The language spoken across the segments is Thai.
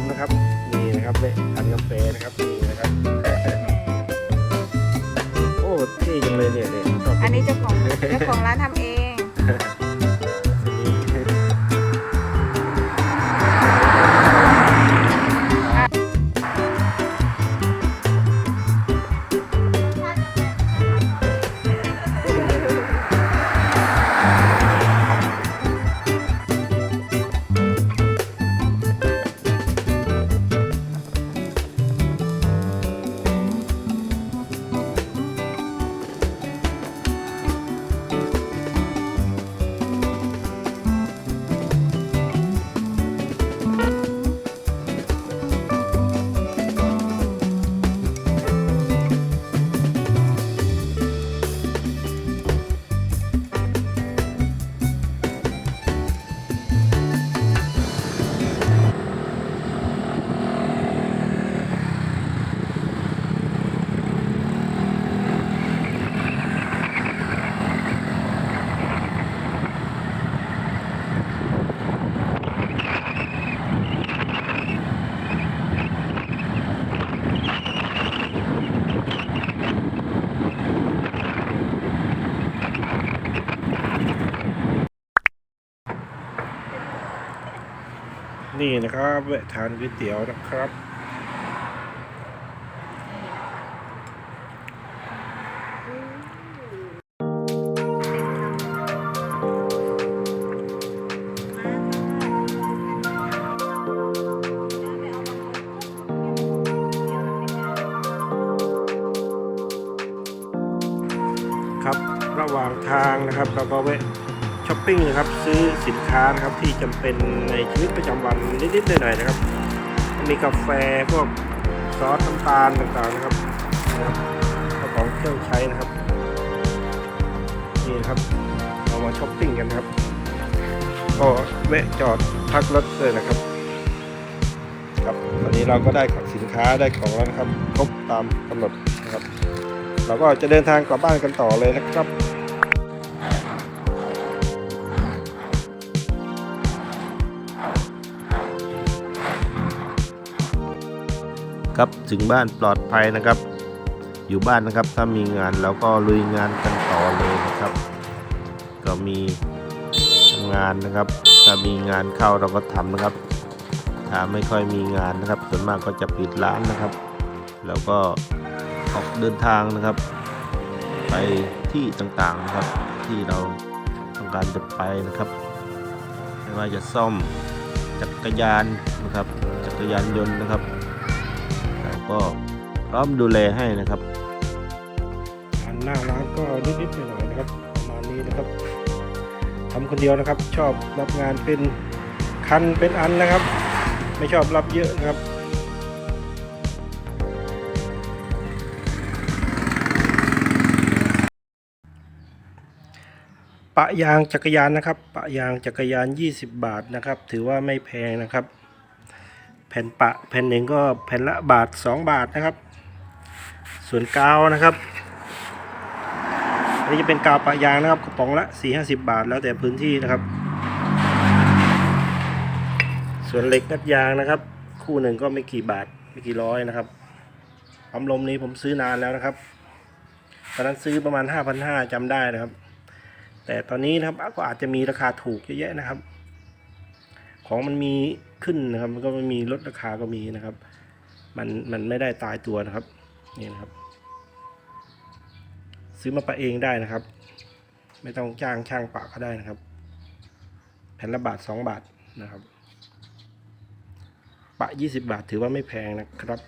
มนะครับ นี่นะครับแวะทานก๋วยเตี๋ยวนะครับ ปิ้งนะครับซื้อสินค้านะครับที่จำเป็นในชีวิตประจำวันนิดๆหน่อยๆนะครับ มีกาแฟพวกซอสน้ำตาลต่างๆนะครับนะครับแล้วของเครื่องใช้นะครับนี่นะครับเรามาช้อปปิ้งกันครับก็แวะจอดพักรถเลยนะครับครับตอนนี้เราก็ได้ของสินค้าได้ของแล้วนะครับครบตามกำหนดนะครับ เราก็จะเดินทางกลับบ้านกันต่อเลยนะครับ ครับถึงบ้านปลอดภัยนะครับ อยู่บ้านนะครับถ้ามีงานเราก็ลุยงานกันต่อเลยนะครับ ก็มีทำงานนะครับ ถ้ามีงานเข้าเราก็ทำนะครับ ถ้าไม่ค่อยมีงานนะครับ ส่วนมากก็จะปิดร้านนะครับ แล้วก็ออกเดินทางนะครับ ไปที่ต่างๆนะครับ ที่เราต้องการจะไปนะครับไม่ว่าจะซ่อมจักรยานนะครับ จักรยานยนต์นะครับ ก็พร้อมดูแลให้นะครับหน้าร้านก็นิดๆหน่อยๆนะครับประมาณนี้นะครับทำคนเดียวนะครับ ชอบรับงานเป็นคันเป็นอันนะครับ ไม่ชอบรับเยอะนะครับปะยางจักรยานนะครับ ปะยางจักรยาน 20 บาทนะครับ ถือว่าไม่แพงนะครับ ผ่นปะแผ่นหนึ่งก็แผ่นละบาท 2 บาทนะครับ ส่วนกาวนะครับอันนี้จะเป็นกาวปะยางนะครับกระป๋องละ 4-50 บาท แล้วแต่พื้นที่นะครับ ส่วนเหล็กนัดยางนะครับ คู่หนึ่งก็ไม่กี่บาทไม่กี่ร้อยนะครับปั๊มลมนี้ผมซื้อนานแล้วนะครับตอนนั้นซื้อประมาณ 5,500จำได้นะครับ แต่ตอนนี้นะครับก็อาจจะมีราคาถูกเยอะแยะนะครับ ของมันมีขึ้นนะครับ มันก็มีลดราคาก็มีนะครับ มันมันไม่ได้ตายตัวนะครับนี่นะครับ ซื้อมาปะเองได้นะครับ ไม่ต้องจ้างช่างปะก็ได้นะครับ แผ่นละบาทสองบาทนะครับ ปะยี่สิบาทถือว่าไม่แพงนะครับ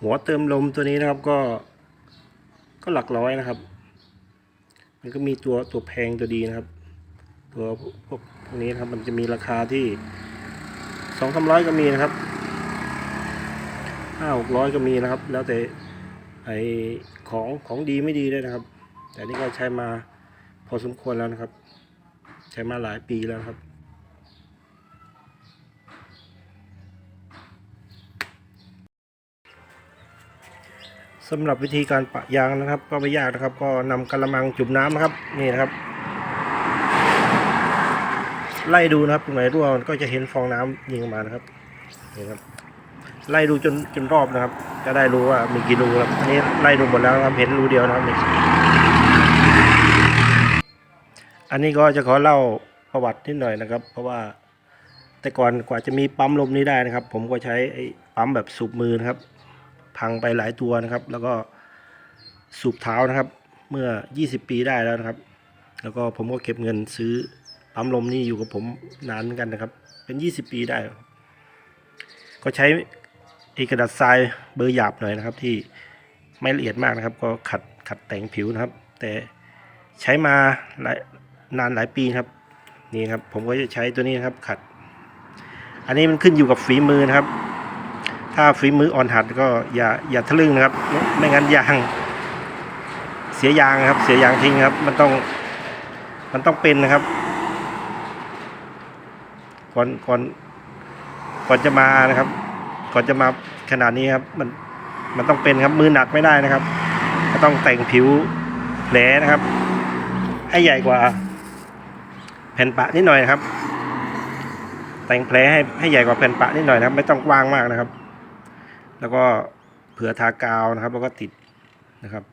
หัวเติมลมตัวนี้นะครับก็ก็หลักร้อยนะครับ มันก็มีตัวตัวแพงตัวดีนะครับ ตัวพวกนี้นะครับมันจะมีราคาที่สองสามร้อยก็มีนะครับห้าหกร้อยก็มีนะครับ แล้วแต่ไอของของดีไม่ดีด้วยนะครับ แต่นี่ก็ใช้มาพอสมควรแล้วนะครับ ใช้มาหลายปีแล้วครับ สำหรับวิธีการปะยางนะครับ ก็ไม่ยากนะครับ ก็นำกระมังจุ่มน้ำนะครับ นี่นะครับ ไล่ดูนะครับตรงไหนรั่วมันก็จะเห็นฟองน้ำยิงออกมานะครับนี่ครับ ไล่ดูจนจนรอบนะครับ จะได้รู้ว่ามีกี่รูครับอันนี้ไล่ดูหมดแล้วครับเห็นรูเดียวนะครับนี่อันนี้ก็จะขอเล่าประวัตินิดหน่อยนะครับ เพราะว่าแต่ก่อนกว่าจะมีปั๊มลมนี้ได้นะครับ ผมก็ใช้ไอ้ปั๊มแบบสูบมือนะครับ พังไปหลายตัวนะครับ แล้วก็สูบเท้านะครับ เมื่อ 20 ปีได้แล้วนะครับ แล้วก็ผมก็เก็บเงินซื้อ ปั๊มลมนี่อยู่กับผมนานเหมือนกันนะครับ เป็น 20 ปีได้ ก็ใช้ไอ้กระดาษทรายเบอร์หยาบหน่อยนะครับ ที่ไม่ละเอียดมากนะครับ ก็ขัดขัดแต่งผิวนะครับ แต่ใช้มาหลายนานหลายปีครับ นี่ครับ ผมก็จะใช้ตัวนี้นะครับขัด อันนี้มันขึ้นอยู่กับฝีมือนะครับ ถ้าฝีมืออ่อนหัดก็อย่าอย่าทะลึ่งนะครับ ไม่งั้นยางเสียยางครับ เสียยางทิ้งครับ มันต้องมันต้องเป็นนะครับ ก่อนก่อนก่อนจะมานะครับ ก่อนจะมาขนาดนี้ครับ มันมันต้องเป็นครับมือหนักไม่ได้นะครับ ก็ต้องแต่งผิวแผลนะครับ ให้ใหญ่กว่า แผ่นปะนิดหน่อยครับ แต่งแผลให้ให้ใหญ่กว่าแผ่นปะนิดหน่อยนะครับ ไม่ต้องกว้างมากนะครับ แล้วก็เผื่อทากาวนะครับ แล้วก็ติดนะครับ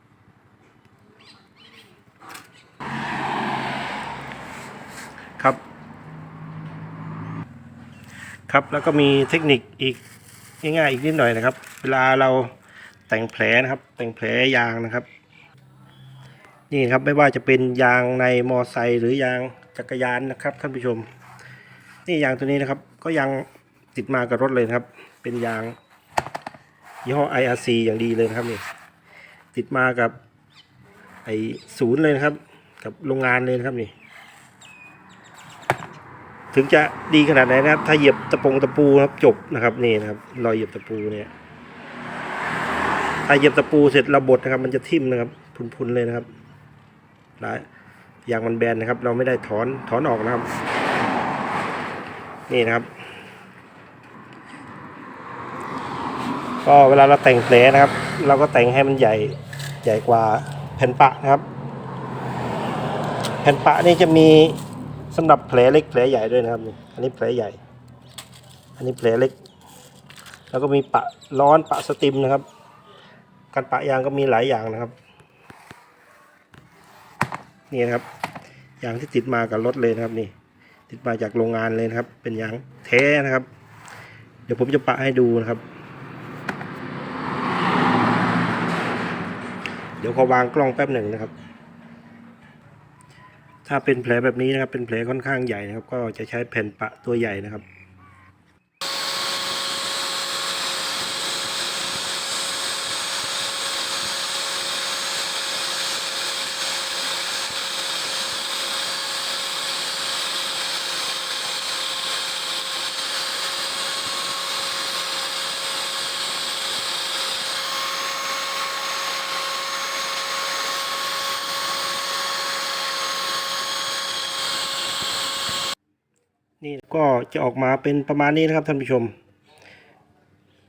ครับ ครับแล้วก็มีเทคนิคอีกง่ายๆอีกนิดหน่อยนะครับ เวลาเราแต่งแผลนะครับ แต่งแผลยางนะครับนี่ครับไม่ว่าจะเป็นยางในมอไซค์หรือยางจักรยานนะครับท่านผู้ชม นี่ยางตัวนี้นะครับ ก็ยังติดมากับรถเลยนะครับ เป็นยางยี่ห้อ IRC อย่างดีเลยนะครับนี่ติดมากับไอศูนย์เลยนะครับ กับโรงงานเลยนะครับนี่ ถึงจะดีขนาดไหนนะครับ ถ้าเหยียบตะปงตะปูนะครับจบนะครับนี่นะครับรอยเหยียบตะปูเนี่ยถ้าเหยียบตะปูเสร็จระบดนะครับ มันจะทิ่มนะครับ พุนๆเลยนะครับหลายยางมันแบนนะครับ เราไม่ได้ถอนถอนออกนะครับ นี่นะครับก็เวลาเราแต่งแผลนะครับ เราก็แต่งให้มันใหญ่ใหญ่กว่าแผ่นปะนะครับ แผ่นปะนี่จะมี สำหรับแผลเล็กแผลใหญ่ด้วยนะครับนี่อันนี้แผลใหญ่ อันนี้แผลเล็ก แล้วก็มีปะร้อนปะสติมนะครับ การปะยางก็มีหลายอย่างนะครับนี่นะครับยางที่ติดมากับรถเลยนะครับนี่ ติดมาจากโรงงานเลยนะครับ เป็นยางแท้นะครับ เดี๋ยวผมจะปะให้ดูนะครับ เดี๋ยวขอวางกล้องแป๊บหนึ่งนะครับ ถ้าเป็นแผลแบบนี้นะครับ เป็นแผลค่อนข้างใหญ่นะครับ ก็จะใช้แผ่นปะตัวใหญ่นะครับ นี่ก็ จะออกมาเป็นประมาณนี้นะครับท่านผู้ชม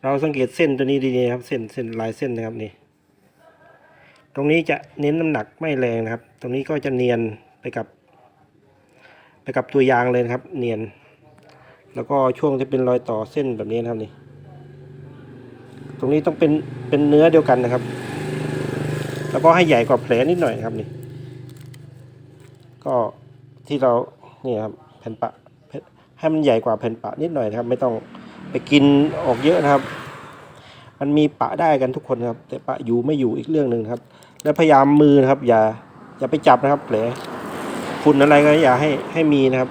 เราสังเกตเส้นตัวนี้ดีๆครับ เส้นเส้นลายเส้นนะครับนี่ตรงนี้จะเน้นน้ำหนักไม่แรงนะครับ ตรงนี้ก็จะเนียนไปกับ ไปกับตัวยางเลยครับ เนียน แล้วก็ช่วงที่เป็นรอยต่อเส้นแบบนี้นะครับนี่ตรงนี้ต้องเป็นเป็นเนื้อเดียวกันนะครับ แล้วก็ให้ใหญ่กว่าแผลนิดหน่อยครับนี่ ก็ที่เรานี่ครับแผ่นปะ ให้มันใหญ่กว่าแผ่นปะนิดหน่อยนะครับ ไม่ต้องไปกินออกเยอะนะครับ มันมีปะได้กันทุกคนครับ แต่ปะอยู่ไม่อยู่อีกเรื่องหนึ่งครับ แล้วพยายามมือนะครับ อย่าอย่าไปจับนะครับแผลฝุ่นอะไรก็อย่าให้ให้มีนะครับ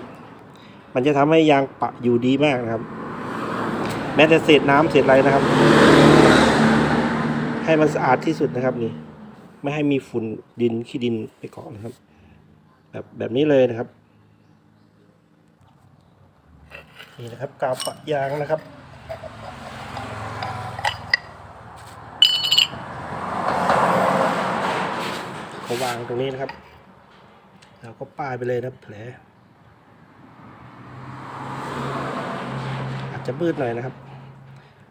มันจะทำให้ยางปะอยู่ดีมากนะครับ แม้แต่เศษน้ำเศษอะไรนะครับ ให้มันสะอาดที่สุดนะครับนี่ ไม่ให้มีฝุ่นดินขี้ดินไปเกาะนะครับ แบบแบบนี้เลยนะครับ นี่นะครับกาวปะยางนะครับเขาวางตรงนี้นะครับ แล้วก็ป้ายไปเลยนะแผล อาจจะมืดหน่อยนะครับ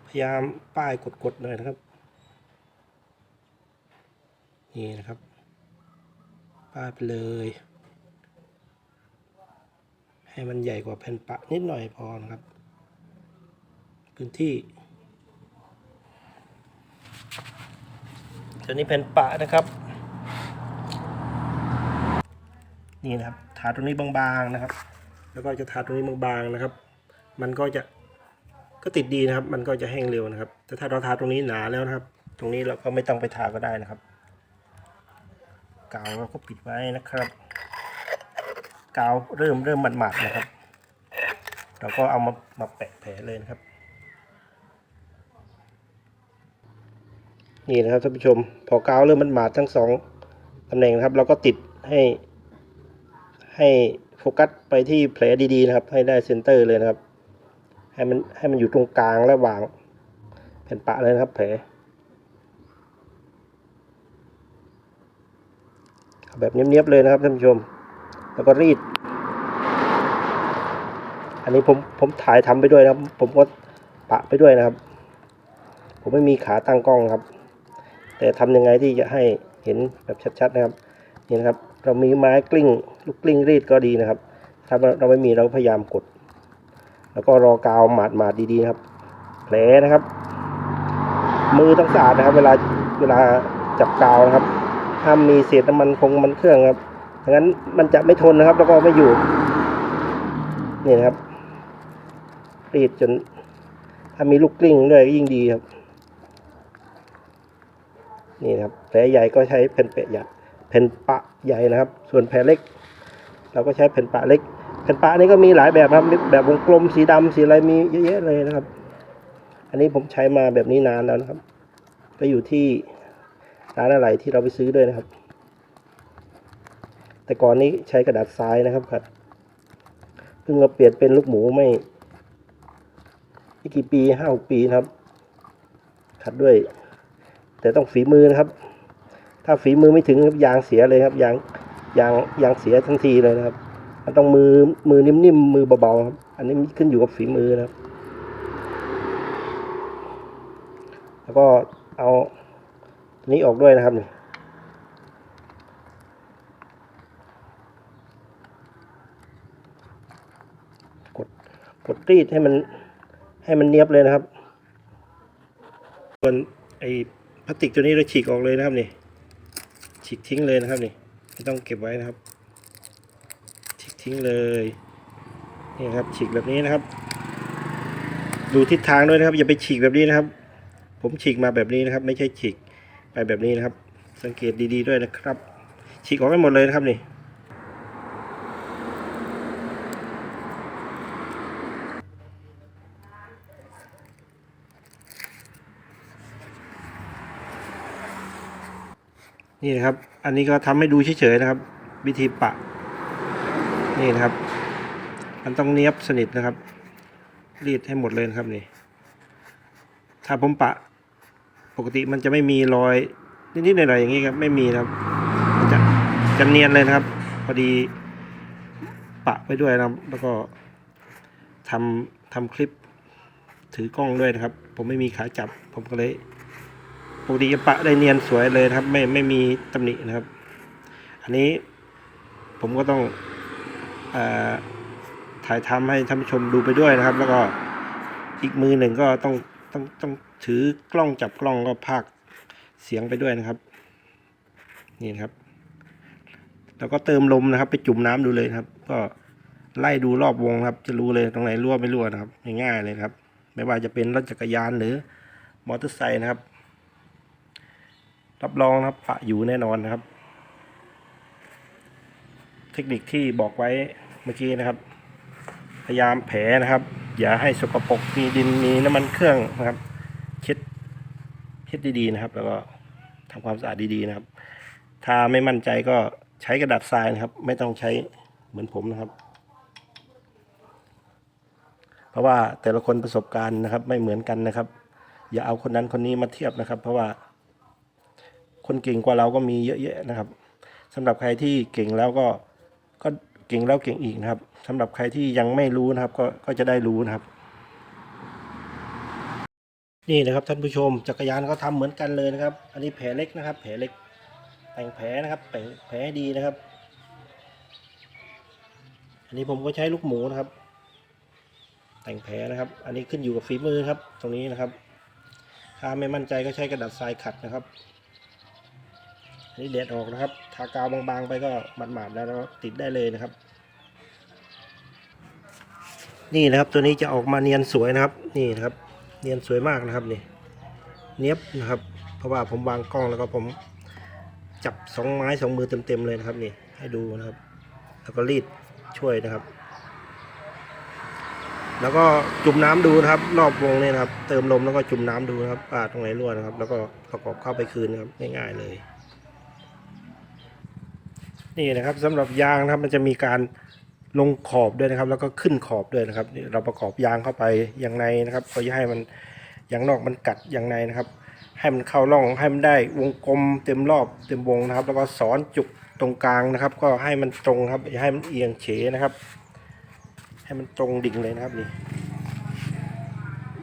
พยายามป้ายกดๆหน่อยนะครับ นี่นะครับ ป้าดไปเลย ให้มันใหญ่กว่าแผ่นปะนิดหน่อยพอนะครับ พื้นที่ตัวนี้แผ่นปะนะครับ นี่นะครับทาตรงนี้บางๆนะครับ แล้วก็จะทาตรงนี้บางๆนะครับ มันก็จะก็ติดดีนะครับ มันก็จะแห้งเร็วนะครับ แต่ถ้าเราทาตรงนี้หนาแล้วนะครับ ตรงนี้เราก็ไม่ต้องไปทาก็ได้นะครับ กาวเราก็ปิดไว้นะครับ กาวเริ่มเริ่มหมาดๆนะครับ เราก็เอามามาแปะแผลเลยนะครับ นี่นะครับท่านผู้ชม พอกาวเริ่มมันหมาดทั้งสองตำแหน่งนะครับ เราก็ติดให้ให้โฟกัสไปที่แผลดีๆนะครับ ให้ได้เซนเตอร์เลยนะครับ ให้มันให้มันอยู่ตรงกลางระหว่างแผ่นปะเลยนะครับ แผลแบบเนี้ยบๆเลยนะครับท่านผู้ชม แล้วก็รีด อันนี้ผมผมถ่ายทำไปด้วยนะครับ ผมก็ปะไปด้วยนะครับ ผมไม่มีขาตั้งกล้องครับ แต่ทำยังไงที่จะให้เห็นแบบชัดๆนะครับนี่นะครับ เรามีไม้กลิ้ง ลูกกลิ้งรีดก็ดีนะครับ ถ้าเราไม่มีเราพยายามกด แล้วก็รอกาวหมาดหมาดๆดีๆนะครับแผลนะครับ มือต้องสะอาดนะครับ เวลาเวลาจับกาวนะครับห้ามมีเศษน้ำมันคงมันเครื่องครับ งนั้นมันจะไม่ทนนะครับ แล้วก็ไม่อยู่ นี่นะครับรีดจน ถ้ามีลูกกลิ้งด้วยก็ยิ่งดีครับ นี่นะครับ แผลใหญ่ก็ใช้แผ่นเปะใหญ่แผ่นปะใหญ่นะครับ ส่วนแผลเล็ก เราก็ใช้แผ่นปะเล็ก แผ่นปะนี้ก็มีหลายแบบครับ แบบวงกลมสีดำสีอะไรมีเยอะแยะเลยนะครับ อันนี้ผมใช้มาแบบนี้นานแล้วนะครับ ก็อยู่ที่ร้านอะไรที่เราไปซื้อด้วยนะครับ แต่ก่อนนี้ใช้กระดาษทรายนะครับครับเพิ่งมาเปลี่ยนเป็นลูกหมูไม่ไม่กี่ปีห้าหกปีนะครับ ขัดด้วย แต่ต้องฝีมือนะครับ ถ้าฝีมือไม่ถึงครับยางเสียเลยครับยางยางยางเสียทันทีเลยนะครับ มันต้องมือมือนิ่มๆมือเบาๆครับ อันนี้ขึ้นอยู่กับฝีมือนะครับ แล้วก็เอาตัวนี้ออกด้วยนะครับนี่กดกด รีดให้มันให้มันเนียบเลยนะครับ ส่วนไอ้พลาสติกตัวนี้เราฉีกออกเลยนะครับนี่ฉีกทิ้งเลยนะครับนี่ไม่ต้องเก็บไว้นะครับ ฉีกทิ้งเลยนี่ครับฉีกแบบนี้นะครับ ดูทิศทางด้วยนะครับ อย่าไปฉีกแบบนี้นะครับ ผมฉีกมาแบบนี้นะครับ ไม่ใช่ฉีกไปแบบนี้นะครับ สังเกตดีๆด้วยนะครับ ฉีกออกให้หมดเลยนะครับนี่ นี่นะครับ อันนี้ก็ทำให้ดูเฉยๆนะครับ วิธีปะ นี่นะครับ มันต้องเนียบสนิทนะครับ รีดให้หมดเลยนะครับนี่ ถ้าผมปะ ปกติมันจะไม่มีรอยนิดๆหน่อยๆอย่างนี้ครับ ไม่มีนะครับ จะจะเนียนเลยนะครับ พอดีปะไปด้วยนะครับ แล้วก็ทำทำคลิปถือกล้องด้วยนะครับ ผมไม่มีขาจับ ผมก็เลย ปกติจะปะได้เนียนสวยเลยครับ ไม่ไม่มีตำหนินะครับ อันนี้ผมก็ต้องอถ่ายทำให้ท่านผู้ชมดูไปด้วยนะครับ แล้วก็อีกมือหนึ่งก็ต้องต้องต้องถือกล้องจับกล้องก็พากเสียงไปด้วยนะครับ นี่นครับ แล้วก็เติมลมนะครับ ไปจุ่มน้ำดูเลยครับ ก็ไล่ดูรอบวงครับ จะรู้เลยตรงไหนรั่วไม่รั่วนะครับง่ายๆเลยครับ ไม่ว่าจะเป็นรถจักรยานหรือมอเตอร์ไซค์นะครับ รับรองนะครับปะอยู่แน่นอนนะครับ เทคนิคที่บอกไว้เมื่อกี้นะครับ พยายามแผลนะครับ อย่าให้สกปรกมีดินมีน้ำมันเครื่องนะครับ เช็ดเช็ดดีๆนะครับ แล้วก็ทำความสะอาดดีๆนะครับ ถ้าไม่มั่นใจก็ใช้กระดาษทรายนะครับ ไม่ต้องใช้เหมือนผมนะครับ เพราะว่าแต่ละคนประสบการณ์นะครับ ไม่เหมือนกันนะครับ อย่าเอาคนนั้นคนนี้มาเทียบนะครับ เพราะว่า คนเก่งกว่าเราก็มีเยอะแยะนะครับสำหรับใครที่เก่งแล้วก็ก็เก่งแล้วเก่งอีกนะครับสำหรับใครที่ยังไม่รู้นะครับ ก็ก็จะได้รู้นะครับ นี่นะครับท่านผู้ชมจักรยานก็ทำเหมือนกันเลยนะครับ อันนี้แผลเล็กนะครับ แผลเล็กแต่งแผลนะครับแต่งแผลดีนะครับ อันนี้ผมก็ใช้ลูกหมูนะครับ แต่งแผลนะครับ อันนี้ขึ้นอยู่กับฝีมือครับ ตรงนี้นะครับถ้าไม่มั่นใจก็ใช้กระดาษทรายขัดนะครับ นนี้เด็ดออกนะครับ ทากาวบางๆ ไปก็หมาดๆแล้วแล้วติดได้เลยนะครับ นี่นะครับตัวนี้จะออกมาเนียนสวยนะครับ นี่นะครับ เนียนสวยมากนะครับนี่ เนี้ยบนะครับ เพราะว่าผมวางกล้องแล้วก็ผมจับสองไม้สองมือเต็มๆเลยนะครับนี่ให้ดูนะครับ แล้วก็รีดช่วยนะครับ แล้วก็จุ่มน้ำดูนะครับ รอบวงเนี่ยนะครับ เติมลมแล้วก็จุ่มน้ำดูนะครับอ่าตรงไหนรั่วนะครับ แล้วก็ประกอบเข้าไปคืนนะครับง่ายๆเลย นี่นะครับสำหรับยางนะครับมันจะมีการลงขอบด้วยนะครับ แล้วก็ขึ้นขอบด้วยนะครับนี่เราประกอบยางเข้าไปอย่างในนะครับก็อย่าให้มันอย่างนอกมันกัดอย่างในนะครับ ให้มันเข้าร่องให้มันได้วงกลมเต็มรอบเต็มวงนะครับ แล้วก็สอนจุกตรงกลางนะครับ ก็ให้มันตรงครับอย่าให้มันเอียงเฉนะครับ ให้มันตรงดิ่งเลยนะครับนี่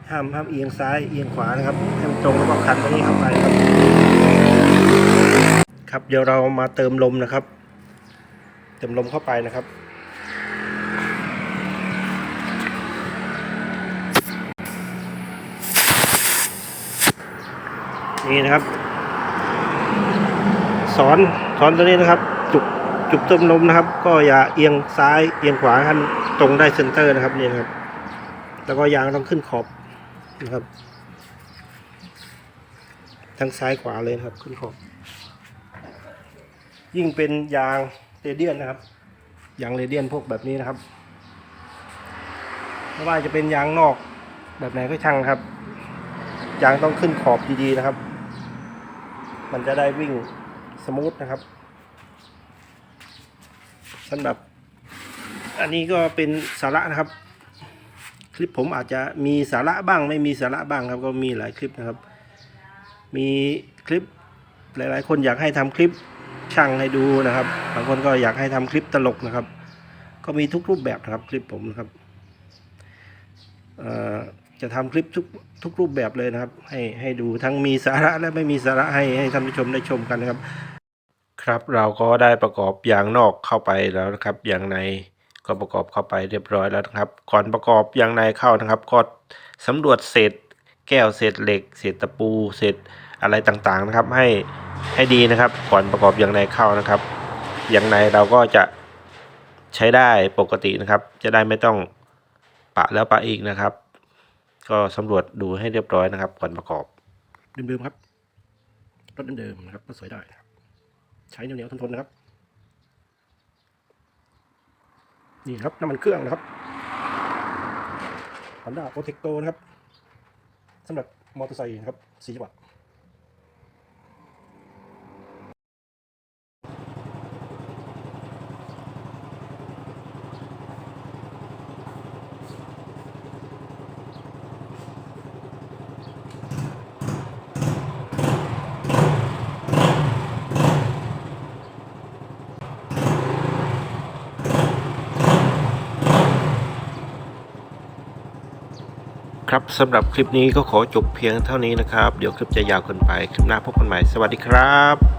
ห้ามห้ามเอียงซ้ายเอียงขวานะครับให้มันตรงแล้วก็ขันตรงนี้เข้าไปครับครับเดี๋ยวเรามาเติมลมนะครับ เติมลมเข้าไปนะครับ นี่นะครับ สอนสอนตัวนี้นะครับ จุกจุกเติมลมนะครับ ก็อย่าเอียงซ้ายเอียงขวาให้ตรงได้เซนเตอร์นะครับนี่นะครับ แล้วก็ยางต้องขึ้นขอบนะครับ ทั้งซ้ายขวาเลยนะครับขึ้นขอบยิ่งเป็นยาง เรเดียนนะครับยางเรเดียนพวกแบบนี้นะครับไม่ว่าจะเป็นยางนอกแบบไหนก็ช่างครับยางต้องขึ้นขอบดีๆนะครับ มันจะได้วิ่งสมูทนะครับสำหรับ อันนี้ก็เป็นสาระนะครับ คลิปผมอาจจะมีสาระบ้าง ไม่มีสาระบ้างครับ ก็มีหลายคลิปนะครับ มีคลิปหลายๆ คนอยากให้ทำคลิป ช่างให้ดูนะครับ บางคนก็อยากให้ทำคลิปตลกนะครับ ก็มีทุกรูปแบบนะครับคลิปผมนะครับจะทำคลิปทุกทุกรูปแบบเลยนะครับ ให้ให้ดูทั้งมีสาระและไม่มีสาระให้ให้ท่านผู้ชมได้ชมกันนะครับ ครับเราก็ได้ประกอบยางนอกเข้าไปแล้วนะครับยางในก็ประกอบเข้าไปเรียบร้อยแล้วนะครับ ก่อนประกอบยางในเข้านะครับ ก็สำรวจเศษแก้วเศษเหล็ก เศษตะปู เศษอะไรต่างๆนะครับ ให้ ให้ดีนะครับ ก่อนประกอบยางในเข้านะครับยางในเราก็จะใช้ได้ปกตินะครับ จะได้ไม่ต้องปะแล้วปะอีกนะครับ ก็สำรวจดูให้เรียบร้อยนะครับ ก่อนประกอบเดิมๆครับรถเดิมๆนะครับก็สวยได้นะครับ ใช้เหนียวๆทนๆนะครับนี่ครับน้ำมันเครื่องนะครับ Honda Protecto นะครับสำหรับมอเตอร์ไซค์นะครับสีจังหวะ ครับสำหรับคลิปนี้ก็ขอจบเพียงเท่านี้นะครับ เดี๋ยวคลิปจะยาวเกินไป คลิปหน้าพบกันใหม่ สวัสดีครับ